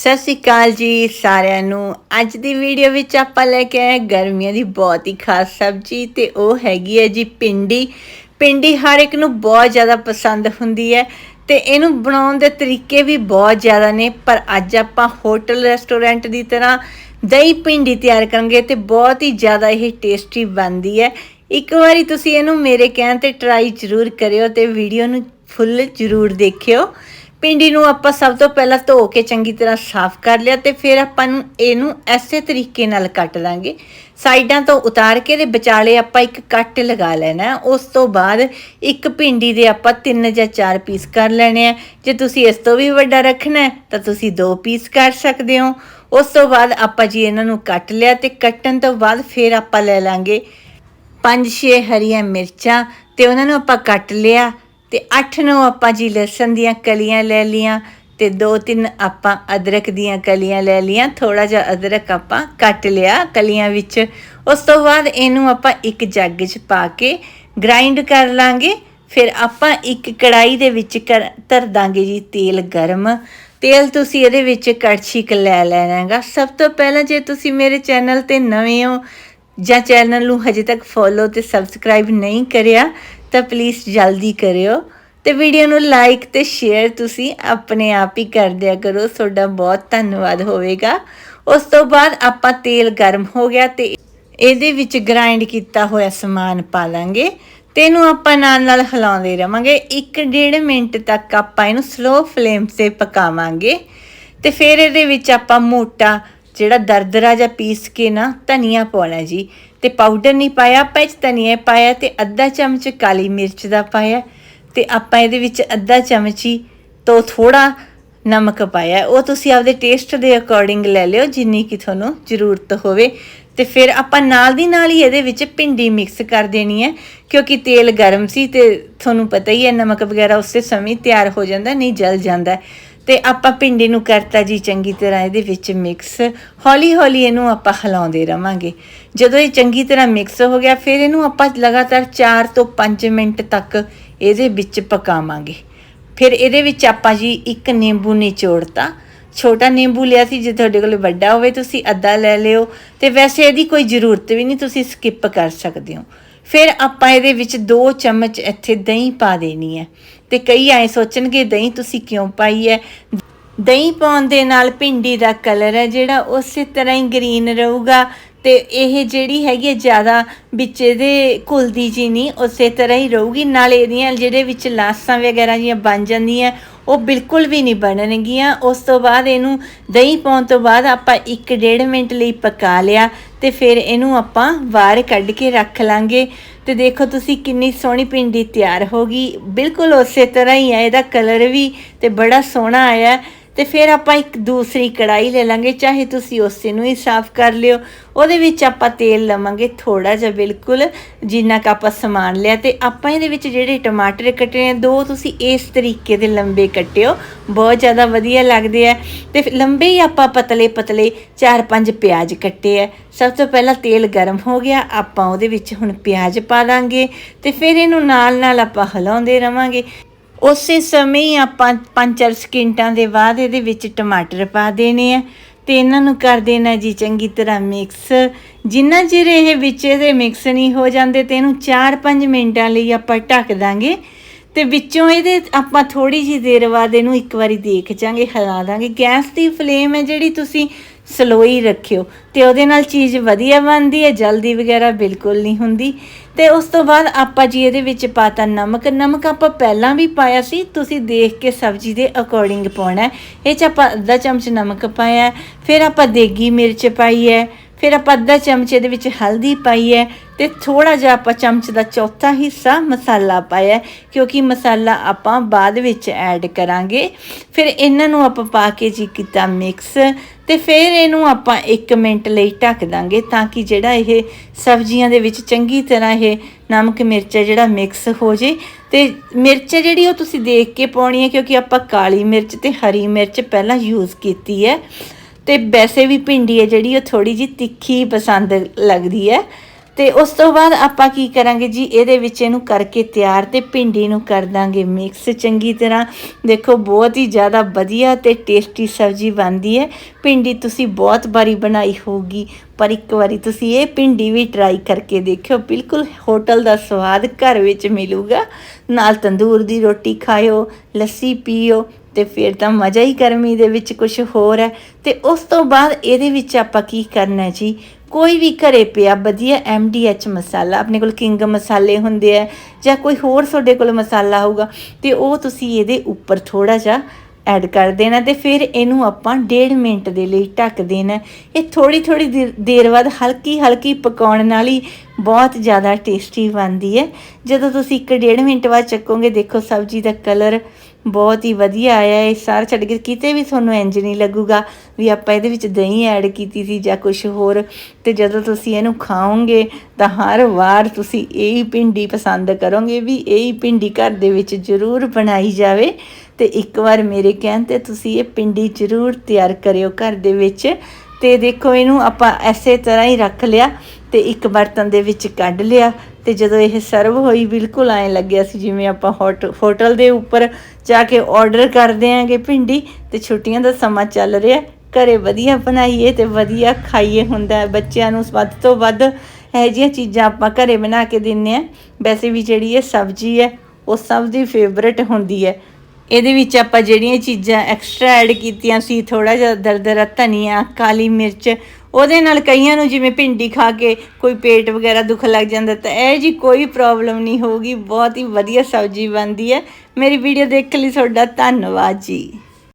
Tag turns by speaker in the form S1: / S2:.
S1: ਸਤਿ ਸ਼੍ਰੀ ਅਕਾਲ ਜੀ ਸਾਰਿਆਂ ਨੂੰ। ਅੱਜ ਦੀ ਵੀਡੀਓ ਵਿੱਚ ਆਪਾਂ ਲੈ ਕੇ ਆਏ ਗਰਮੀਆਂ ਦੀ ਬਹੁਤ ਹੀ ਖਾਸ ਸਬਜ਼ੀ ਤੇ ਉਹ ਹੈਗੀ ਹੈ ਜੀ ਪਿੰਡੀ ਪਿੰਡੀ ਹਰ ਇੱਕ ਨੂੰ ਬਹੁਤ ਜ਼ਿਆਦਾ ਪਸੰਦ ਹੁੰਦੀ ਹੈ ਤੇ ਇਹਨੂੰ ਬਣਾਉਣ ਦੇ ਤਰੀਕੇ ਵੀ ਬਹੁਤ ਜ਼ਿਆਦਾ ਨੇ। ਪਰ ਅੱਜ ਆਪਾਂ ਹੋਟਲ ਰੈਸਟੋਰੈਂਟ ਦੀ ਤਰ੍ਹਾਂ ਦਹੀਂ ਪਿੰਡੀ ਤਿਆਰ ਕਰਾਂਗੇ ਤੇ ਬਹੁਤ ਹੀ ਜ਼ਿਆਦਾ ਇਹ ਟੇਸਟੀ ਬਣਦੀ ਹੈ। ਇੱਕ ਵਾਰੀ ਤੁਸੀਂ ਇਹਨੂੰ ਮੇਰੇ ਕਹਿਣ ਤੇ ਟਰਾਈ ਜ਼ਰੂਰ ਕਰਿਓ ਤੇ ਵੀਡੀਓ ਨੂੰ ਫੁੱਲ ਜ਼ਰੂਰ ਦੇਖਿਓ। ਪਿੰਡੀ ਨੂੰ ਆਪਾਂ ਸਭ ਤੋਂ ਪਹਿਲਾਂ ਧੋ ਕੇ ਚੰਗੀ ਤਰ੍ਹਾਂ ਸਾਫ਼ ਕਰ ਲਿਆ ਤੇ ਫਿਰ ਆਪਾਂ ਨੂੰ ਇਹਨੂੰ ਐਸੇ ਤਰੀਕੇ ਨਾਲ ਕੱਟ ਲਾਂਗੇ। ਸਾਈਡਾਂ ਤੋਂ ਉਤਾਰ ਕੇ ਦੇ ਵਿਚਾਲੇ ਆਪਾਂ ਇੱਕ ਕੱਟ ਲਗਾ ਲੈਣਾ ਉਸ ਤੋਂ ਬਾਅਦ ਇੱਕ ਪਿੰਡੀ ਦੇ ਆਪਾਂ ਤਿੰਨ ਜਾਂ ਚਾਰ ਪੀਸ ਕਰ ਲੈਣੇ ਆ ਜੇ ਤੁਸੀਂ ਇਸ ਤੋਂ ਵੀ ਵੱਡਾ ਰੱਖਣਾ ਤਾਂ ਤੁਸੀਂ ਦੋ ਪੀਸ ਕਰ ਸਕਦੇ ਹੋ। ਉਸ ਤੋਂ ਬਾਅਦ ਆਪਾਂ ਜੀ ਇਹਨਾਂ ਨੂੰ ਕੱਟ ਲਿਆ ਤੇ ਕੱਟਣ ਤੋਂ ਬਾਅਦ ਫਿਰ ਆਪਾਂ ਲੈ ਲਾਂਗੇ ਪੰਜ ਛੇ ਹਰੀਆਂ ਮਿਰਚਾਂ ਤੇ ਉਹਨਾਂ ਨੂੰ ਆਪਾਂ ਕੱਟ ਲਿਆ। ਤੇ ਅੱਠ ਨੂੰ ਆਪਾਂ ਜੀ ਲਸਣ ਦੀਆਂ ਕਲੀਆਂ ਲੈ ਲੀਆਂ ਤੇ ਦੋ ਤਿੰਨ ਆਪਾਂ ਅਦਰਕ ਦੀਆਂ ਕਲੀਆਂ ਲੈ ਲੀਆਂ ਥੋੜਾ ਜਿਹਾ ਅਦਰਕ ਆਪਾਂ ਕੱਟ ਲਿਆ ਕਲੀਆਂ ਵਿੱਚ। ਉਸ ਤੋਂ ਬਾਅਦ ਇਹਨੂੰ ਆਪਾਂ ਇੱਕ ਜੱਗ 'ਚ ਪਾ ਕੇ ਗ੍ਰਾਈਂਡ ਕਰ ਲਾਂਗੇ। ਫਿਰ ਆਪਾਂ ਇੱਕ ਕੜਾਈ ਦੇ ਵਿੱਚ ਕਰ- ਧਰ ਦਾਂਗੇ ਜੀ ਤੇਲ ਗਰਮ। ਤੇਲ ਤੁਸੀਂ ਇਹਦੇ ਵਿੱਚ ਕੜਛੀ ਕ ਲੈ ਲੈਣਾ ਹੈਗਾ। ਸਭ ਤੋਂ ਪਹਿਲਾਂ ਜੇ ਤੁਸੀਂ ਮੇਰੇ ਚੈਨਲ ਤੇ ਨਵੇਂ ਹੋ ਜਾਂ ਚੈਨਲ ਨੂੰ ਹਜੇ ਤੱਕ ਫੋਲੋ ਤੇ ਸਬਸਕ੍ਰਾਈਬ ਨਹੀਂ ਕਰਿਆ ਤਾਂ ਪਲੀਜ਼ ਜਲਦੀ ਕਰਿਓ ਤੇ ਵੀਡੀਓ ਨੂੰ ਲਾਈਕ ਤੇ ਸ਼ੇਅਰ ਤੁਸੀਂ ਆਪਣੇ ਆਪ ਹੀ ਕਰ ਦਿਆ ਕਰੋ। ਤੁਹਾਡਾ ਬਹੁਤ ਧੰਨਵਾਦ ਹੋਵੇਗਾ। ਉਸ ਤੋਂ ਬਾਅਦ ਆਪਾਂ ਤੇਲ ਗਰਮ ਹੋ ਗਿਆ ਤੇ ਇਹਦੇ ਵਿੱਚ ਗ੍ਰਾਈਂਡ ਕੀਤਾ ਹੋਇਆ ਸਮਾਨ ਪਾ ਲਾਂਗੇ। ਤੇ ਇਹਨੂੰ ਆਪਾਂ ਨਾਲ ਨਾਲ ਹਿਲਾਉਂਦੇ ਰਵਾਂਗੇ। 1.5 ਮਿੰਟ ਤੱਕ ਆਪਾਂ ਇਹਨੂੰ ਸਲੋ ਫਲੇਮ ਤੇ ਪਕਾਵਾਂਗੇ। ਤੇ ਫਿਰ ਇਹਦੇ ਵਿੱਚ ਆਪਾਂ ਮੋਟਾ ਜਿਹੜਾ ਦਰਦਰਾ ਜਿਹਾ ਪੀਸ ਕੇ ਨਾ ਧਨੀਆ ਪਾਉਣਾ ਜੀ, ਤੇ ਪਾਊਡਰ ਨਹੀਂ ਪਾਇਆ, ਆਪਾਂ ਇਹ 'ਚ ਧਨੀਆ ਪਾਇਆ ਤੇ ਅੱਧਾ ਚਮਚ ਕਾਲੀ ਮਿਰਚ ਦਾ ਪਾਇਆ ਤੇ ਆਪਾਂ ਇਹਦੇ ਵਿੱਚ ਅੱਧਾ ਚਮਚੀ ਤੋਂ ਥੋੜਾ ਨਮਕ ਪਾਇਆ। ਉਹ ਤੁਸੀਂ ਆਪਦੇ ਟੇਸਟ ਦੇ ਅਕੋਰਡਿੰਗ ਲੈ ਲਿਓ, ਜਿੰਨੀ ਕਿ ਤੁਹਾਨੂੰ ਜ਼ਰੂਰਤ ਹੋਵੇ। ਤੇ ਫਿਰ ਆਪਾਂ ਨਾਲ ਦੀ ਨਾਲ ਹੀ ਇਹਦੇ ਵਿੱਚ ਭਿੰਡੀ ਮਿਕਸ ਕਰ ਦੇਣੀ ਹੈ, ਕਿਉਂਕਿ ਤੇਲ ਗਰਮ ਸੀ ਤੇ ਤੁਹਾਨੂੰ ਪਤਾ ਹੀ ਹੈ, ਨਮਕ ਵਗੈਰਾ ਉਸੇ ਸਮੇਂ ਤਿਆਰ ਹੋ ਜਾਂਦਾ, ਨਹੀਂ ਜਲ ਜਾਂਦਾ। ਤੇ ਆਪਾਂ ਭਿੰਡੀ ਨੂੰ ਕਰਤਾ ਜੀ ਚੰਗੀ ਤਰ੍ਹਾਂ ਇਹਦੇ ਵਿੱਚ ਮਿਕਸ ਹੌਲੀ ਹੌਲੀ ਇਹਨੂੰ ਆਪਾਂ ਹਿਲਾਉਂਦੇ ਰਵਾਂਗੇ। ਜਦੋਂ ਇਹ ਚੰਗੀ ਤਰ੍ਹਾਂ ਮਿਕਸ ਹੋ ਗਿਆ, ਫਿਰ ਇਹਨੂੰ ਆਪਾਂ ਲਗਾਤਾਰ 4 ਤੋਂ 5 ਮਿੰਟ ਤੱਕ ਇਹਦੇ ਵਿੱਚ ਪਕਾਵਾਂਗੇ। ਫਿਰ ਇਹਦੇ ਵਿੱਚ ਆਪਾਂ ਜੀ ਇੱਕ ਨਿੰਬੂ ਨਿਚੋੜਤਾ। ਛੋਟਾ ਨਿੰਬੂ ਲਿਆ ਸੀ, ਜੇ ਤੁਹਾਡੇ ਕੋਲ ਵੱਡਾ ਹੋਵੇ ਤੁਸੀਂ ਅੱਧਾ ਲੈ ਲਿਓ। ਤੇ ਵੈਸੇ ਇਹਦੀ ਕੋਈ ਜ਼ਰੂਰਤ ਵੀ ਨਹੀਂ, ਤੁਸੀਂ ਸਕਿਪ ਕਰ ਸਕਦੇ ਹੋ। ਫਿਰ ਆਪਾਂ ਇਹਦੇ ਵਿੱਚ 2 ਚਮਚ ਇੱਥੇ ਦਹੀਂ ਪਾ ਦੇਣੀ ਹੈ। ਤੇ ਕਈ ਐ ਸੋਚਣਗੇ, ਦਹੀਂ ਤੁਸੀਂ ਕਿਉਂ ਪਾਈ ਹੈ ਦਹੀਂ ਪਾਉਣ ਦੇ ਨਾਲ ਭਿੰਡੀ ਦਾ ਕਲਰ ਹੈ ਜਿਹੜਾ, ਉਸੇ ਤਰ੍ਹਾਂ ਹੀ ਗ੍ਰੀਨ ਰਹੂਗਾ। ਤੇ ਇਹ ਜਿਹੜੀ ਹੈਗੀ ਹੈ ਜ਼ਿਆਦਾ ਵਿੱਚ ਇਹਦੇ ਘੁਲਦੀ ਜੀ ਨਹੀਂ ਉਸੇ ਤਰ੍ਹਾਂ ਹੀ ਰਹੂਗੀ। ਨਾਲ ਇਹਦੀਆਂ ਜਿਹੜੇ ਵਿੱਚ ਲਾਸਾਂ ਵਗੈਰਾ ਜੀਆਂ ਬਣ ਜਾਂਦੀਆਂ, ਉਹ ਬਿਲਕੁਲ ਵੀ ਨਹੀਂ ਬਣਨਗੀਆਂ। ਉਸ ਤੋਂ ਬਾਅਦ ਇਹਨੂੰ ਦਹੀਂ ਪਾਉਣ ਤੋਂ ਬਾਅਦ ਆਪਾਂ 1.5 ਮਿੰਟ ਲਈ ਪਕਾ ਲਿਆ ਤੇ ਫਿਰ ਇਹਨੂੰ ਆਪਾਂ ਬਾਹਰ ਕੱਢ ਕੇ ਰੱਖ ਲਾਂਗੇ। ਤੇ ਦੇਖੋ ਤੁਸੀਂ ਕਿੰਨੀ ਸੋਹਣੀ ਪਿੰਡੀ ਤਿਆਰ ਹੋ ਗਈ। ਬਿਲਕੁਲ ਉਸੇ ਤਰ੍ਹਾਂ ਹੀ ਹੈ ਇਹਦਾ ਕਲਰ ਵੀ ਤੇ ਬੜਾ ਸੋਹਣਾ ਆਇਆ। ਤੇ ਫਿਰ ਆਪਾਂ ਇੱਕ ਦੂਸਰੀ ਕੜਾਈ ਲੈ ਲਾਂਗੇ, ਚਾਹੇ ਤੁਸੀਂ ਉਸੇ ਨੂੰ ਹੀ ਸਾਫ਼ ਕਰ ਲਿਓ। ਉਹਦੇ ਵਿੱਚ ਆਪਾਂ ਤੇਲ ਲਵਾਂਗੇ ਥੋੜਾ ਜਿਹਾ ਬਿਲਕੁਲ, ਜਿੰਨਾ ਕ ਆਪਾਂ ਸਮਾਨ ਲਿਆ। ਤੇ ਆਪਾਂ ਇਹਦੇ ਵਿੱਚ ਜਿਹੜੇ ਟਮਾਟਰ ਕੱਟੇ ਨੇ ਦੋ ਤੁਸੀਂ ਇਸ ਤਰੀਕੇ ਦੇ ਲੰਬੇ ਕੱਟਿਓ ਬਹੁਤ ਜ਼ਿਆਦਾ ਵਧੀਆ ਲੱਗਦੇ ਆ। ਤੇ ਲੰਬੇ ਹੀ ਆਪਾਂ ਪਤਲੇ ਪਤਲੇ ਚਾਰ ਪੰਜ ਪਿਆਜ਼ ਕੱਟੇ ਆ। ਸਭ ਤੋਂ ਪਹਿਲਾਂ ਤੇਲ ਗਰਮ ਹੋ ਗਿਆ, ਆਪਾਂ ਉਹਦੇ ਵਿੱਚ ਹੁਣ ਪਿਆਜ਼ ਪਾ ਦਾਂਗੇ। ਤੇ ਫਿਰ ਇਹਨੂੰ ਨਾਲ ਨਾਲ ਆਪਾਂ ਹਿਲਾਉਂਦੇ ਰਵਾਂਗੇ। ਉਸੇ ਸਮੇਂ ਹੀ ਆਪਾਂ 5-4 ਸਕਿੰਟਾਂ ਦੇ ਬਾਅਦ ਇਹਦੇ ਵਿੱਚ ਟਮਾਟਰ ਪਾ ਦੇਣੇ ਆ ਤੇ ਇਹਨਾਂ ਨੂੰ ਕਰ ਦੇਣਾ ਜੀ ਚੰਗੀ ਤਰ੍ਹਾਂ ਮਿਕਸ। ਜਿੰਨਾ ਚਿਰ ਇਹ ਵਿੱਚ ਇਹਦੇ ਮਿਕਸ ਨਹੀਂ ਹੋ ਜਾਂਦੇ ਤੇ ਇਹਨੂੰ 4-5 ਮਿੰਟਾਂ ਲਈ ਆਪਾਂ ਢੱਕ ਦਾਂਗੇ ਤੇ ਵਿੱਚੋਂ ਇਹਦੇ ਆਪਾਂ ਥੋੜੀ ਜਿਹੀ ਦੇਰ ਬਾਅਦ ਇਹਨੂੰ ਇੱਕ ਵਾਰੀ ਦੇਖ ਜਾਾਂਗੇ, ਹਿਲਾ ਦਾਂਗੇ। ਗੈਸ ਦੀ ਫਲੇਮ ਹੈ ਜਿਹੜੀ ਤੁਸੀਂ ਸਲੋਈ ਰੱਖਿਓ। ਤੇ ਉਹਦੇ ਨਾਲ ਚੀਜ਼ ਵਧੀਆ ਬਣਦੀ ਹੈ, ਜਲਦੀ ਵਗੈਰਾ ਬਿਲਕੁਲ ਨਹੀਂ ਹੁੰਦੀ। ਤੇ ਉਸ ਤੋਂ ਬਾਅਦ ਆਪਾਂ ਜੀ ਇਹਦੇ ਵਿੱਚ ਪਾਤਾ ਨਮਕ। ਨਮਕ ਆਪਾਂ ਪਹਿਲਾਂ ਵੀ ਪਾਇਆ ਸੀ, ਤੁਸੀਂ ਦੇਖ ਕੇ ਸਬਜ਼ੀ ਦੇ ਅਕੋਰਡਿੰਗ ਪਾਉਣਾ ਹੈ। ਇਹ ਚ ਆਪਾਂ ਅੱਧਾ ਚਮਚ ਨਮਕ ਪਾਇਆ ਫਿਰ ਆਪਾਂ ਦੇਗੀ ਮਿਰਚ ਪਾਈ ਹੈ, ਫਿਰ ਆਪਾਂ ਅੱਧਾ ਚਮਚ ਇਹਦੇ ਵਿੱਚ ਹਲਦੀ ਪਾਈ ਹੈ, ਤੇ ਥੋੜਾ ਜਿਹਾ ਆਪਾਂ ਚਮਚ ਦਾ ਚੌਥਾ ਹਿੱਸਾ ਮਸਾਲਾ ਪਾਇਆ ਕਿਉਂਕਿ ਮਸਾਲਾ ਆਪਾਂ ਬਾਅਦ ਵਿੱਚ ਐਡ ਕਰਾਂਗੇ। ਫਿਰ ਇਹਨਾਂ ਨੂੰ ਆਪਾਂ ਪਾ ਕੇ ਜੀ ਕੀਤਾ ਮਿਕਸ ਤੇ ਫਿਰ ਇਹਨੂੰ ਆਪਾਂ 1 ਮਿੰਟ ਲਈ ਢੱਕ ਦਾਂਗੇ ਤਾਂ ਕਿ ਜਿਹੜਾ ਇਹ ਸਬਜ਼ੀਆਂ ਦੇ ਵਿੱਚ ਚੰਗੀ ਤਰ੍ਹਾਂ ਇਹ ਨਮਕ, ਮਿਰਚ ਜਿਹੜਾ ਮਿਕਸ ਹੋ ਜੇ। ਤੇ ਮਿਰਚ ਹੈ ਜਿਹੜੀ ਉਹ ਤੁਸੀਂ ਦੇਖ ਕੇ ਪਾਉਣੀ ਹੈ ਕਿਉਂਕਿ ਆਪਾਂ ਕਾਲੀ ਮਿਰਚ ਤੇ ਹਰੀ ਮਿਰਚ ਪਹਿਲਾਂ ਯੂਜ਼ ਕੀਤੀ ਹੈ। ਤੇ ਵੈਸੇ ਵੀ ਭਿੰਡੀ ਹੈ ਜਿਹੜੀ ਉਹ ਥੋੜੀ ਜੀ ਤਿੱਖੀ ਪਸੰਦ ਲੱਗਦੀ ਹੈ। ਤੇ ਉਸ ਤੋਂ ਬਾਅਦ ਆਪਾਂ ਕੀ ਕਰਾਂਗੇ ਜੀ? ਇਹਦੇ ਵਿੱਚ ਇਹਨੂੰ ਕਰਕੇ ਤਿਆਰ ਤੇ ਭਿੰਡੀ ਨੂੰ ਕਰ ਦਾਂਗੇ ਮਿਕਸ ਚੰਗੀ ਤਰ੍ਹਾਂ। ਦੇਖੋ, ਬਹੁਤ ਹੀ ਜ਼ਿਆਦਾ ਵਧੀਆ ਤੇ ਟੇਸਟੀ ਸਬਜ਼ੀ ਬਣਦੀ ਹੈ। ਭਿੰਡੀ ਤੁਸੀਂ ਬਹੁਤ ਵਾਰੀ ਬਣਾਈ ਹੋਊਗੀ, ਪਰ ਇੱਕ ਵਾਰੀ ਤੁਸੀਂ ਇਹ ਭਿੰਡੀ ਵੀ ਟਰਾਈ ਕਰਕੇ ਦੇਖਿਓ। ਬਿਲਕੁਲ ਹੋਟਲ ਦਾ ਸਵਾਦ ਘਰ ਵਿੱਚ ਮਿਲੂਗਾ। ਨਾਲ ਤੰਦੂਰ ਦੀ ਰੋਟੀ ਖਾਇਓ, ਲੱਸੀ ਪੀਓ ਤੇ ਫਿਰ ਤਾਂ ਮਜ਼ਾ ਹੀ ਗਰਮੀ ਦੇ ਵਿੱਚ ਕੁਝ ਹੋਰ ਹੈ। ਤੇ ਉਸ ਤੋਂ ਬਾਅਦ ਇਹਦੇ ਵਿੱਚ ਆਪਾਂ ਕੀ ਕਰਨਾ ਜੀ? ਕੋਈ ਵੀ ਘਰੇ ਪਿਆ ਵਧੀਆ ਐਚ ਮਸਾਲਾ, ਆਪਣੇ ਕੋਲ ਕਿੰਗ ਮਸਾਲੇ ਹੁੰਦੇ ਆ ਜਾਂ ਕੋਈ ਹੋਰ ਤੁਹਾਡੇ ਕੋਲ ਮਸਾਲਾ ਹੋਊਗਾ, ਤੇ ਉਹ ਤੁਸੀਂ ਇਹਦੇ ਉੱਪਰ ਥੋੜਾ ਜਿਹਾ ਐਡ ਕਰ ਦੇਣਾ ਤੇ ਫਿਰ ਇਹਨੂੰ ਆਪਾਂ 1.5 ਮਿੰਟ ਦੇ ਲਈ ਢੱਕ ਦੇਣਾ। ਇਹ ਥੋੜੀ ਥੋੜੀ ਦੇਰ ਬਾਅਦ ਹਲਕੀ ਹਲਕੀ ਪਕਾਉਣ ਨਾਲ ਹੀ ਬਹੁਤ ਜ਼ਿਆਦਾ ਟੇਸਟੀ ਬਣਦੀ ਹੈ। ਜਦੋਂ ਤੁਸੀਂ ਇੱਕ 1.5 ਮਿੰਟ ਬਾਅਦ ਚੱਕੋਗੇ, ਦੇਖੋ ਸਬਜ਼ੀ ਦਾ ਕਲਰ ਬਹੁਤ ਹੀ ਵਧੀਆ ਆਇਆ ਹੈ। ਸਾਰ ਛੱਡ ਕੇ ਕਿਤੇ ਵੀ ਤੁਹਾਨੂੰ ਇੰਜ ਨਹੀਂ ਲੱਗੂਗਾ ਵੀ ਆਪਾਂ ਇਹਦੇ ਵਿੱਚ ਦਹੀਂ ਐਡ ਕੀਤੀ ਸੀ ਜਾਂ ਕੁਝ ਹੋਰ। ਤੇ ਜਦੋਂ ਤੁਸੀਂ ਇਹਨੂੰ ਖਾਓਗੇ, ਤਾਂ ਹਰ ਵਾਰ ਤੁਸੀਂ ਇਹ ਹੀ ਭਿੰਡੀ ਪਸੰਦ ਕਰੋਗੇ ਵੀ ਇਹ ਹੀ ਭਿੰਡੀ ਘਰ ਦੇ ਵਿੱਚ ਜ਼ਰੂਰ ਬਣਾਈ ਜਾਵੇ। ਤੇ ਇੱਕ ਵਾਰ ਮੇਰੇ ਕਹਿਣ ਤੇ ਤੁਸੀਂ ਇਹ ਪਿੰਡੀ ਜ਼ਰੂਰ ਤਿਆਰ ਕਰਿਓ ਘਰ ਦੇ ਵਿੱਚ। ਤੇ ਦੇਖੋ ਇਹਨੂੰ ਆਪਾਂ ਐਸੇ ਤਰ੍ਹਾਂ ਹੀ ਰੱਖ ਲਿਆ ਤੇ ਇੱਕ ਬਰਤਨ ਦੇ ਵਿੱਚ ਕੱਢ ਲਿਆ ਤੇ ਜਦੋਂ ਇਹ ਸਰਵ ਹੋਈ ਬਿਲਕੁਲ ਐਂ ਲੱਗਿਆ ਸੀ ਜਿਵੇਂ ਆਪਾਂ ਹੋਟਲ ਦੇ ਉੱਪਰ ਜਾ ਕੇ ਆਰਡਰ ਕਰਦੇ ਆਂਗੇ ਭਿੰਡੀ ਤੇ ਛੁੱਟੀਆਂ ਦਾ ਸਮਾਂ ਚੱਲ ਰਿਹਾ, ਘਰੇ ਵਧੀਆ ਬਣਾਈਏ ਤੇ ਵਧੀਆ ਖਾਈਏ ਹੁੰਦਾ ਬੱਚਿਆਂ ਨੂੰ ਵੱਧ ਤੋਂ ਵੱਧ ਇਹੋ ਜਿਹੀਆਂ ਚੀਜ਼ਾਂ ਆਪਾਂ ਘਰੇ ਬਣਾ ਕੇ ਦਿੰਨੇ ਆ। ਵੈਸੇ ਵੀ ਜਿਹੜੀ ਇਹ ਸਬਜ਼ੀ ਹੈ, ਉਹ ਸਭ ਦੀ ਫੇਵਰਟ ਹੁੰਦੀ ਹੈ। ਇਹਦੇ ਵਿੱਚ ਆਪਾਂ ਜਿਹੜੀਆਂ ਚੀਜ਼ਾਂ ਐਕਸਟਰਾ ਐਡ ਕੀਤੀਆਂ ਸੀ ਥੋੜਾ ਜਿਹਾ ਦਰਦਰਾ ਧਨੀਆ, ਕਾਲੀ ਮਿਰਚ, ਉਹਦੇ ਨਾਲ ਕਈਆਂ ਨੂੰ ਜਿਵੇਂ ਭਿੰਡੀ ਖਾ ਕੇ ਕੋਈ ਪੇਟ ਵਗੈਰਾ ਦੁੱਖ ਲੱਗ ਜਾਂਦਾ ਤਾਂ ਇਹ ਜੀ ਕੋਈ ਪ੍ਰੋਬਲਮ ਨਹੀਂ ਹੋਊਗੀ, ਬਹੁਤ ਹੀ ਵਧੀਆ ਸਬਜ਼ੀ ਬਣਦੀ ਹੈ। ਮੇਰੀ ਵੀਡੀਓ ਦੇਖਣ ਲਈ ਤੁਹਾਡਾ ਧੰਨਵਾਦ ਜੀ।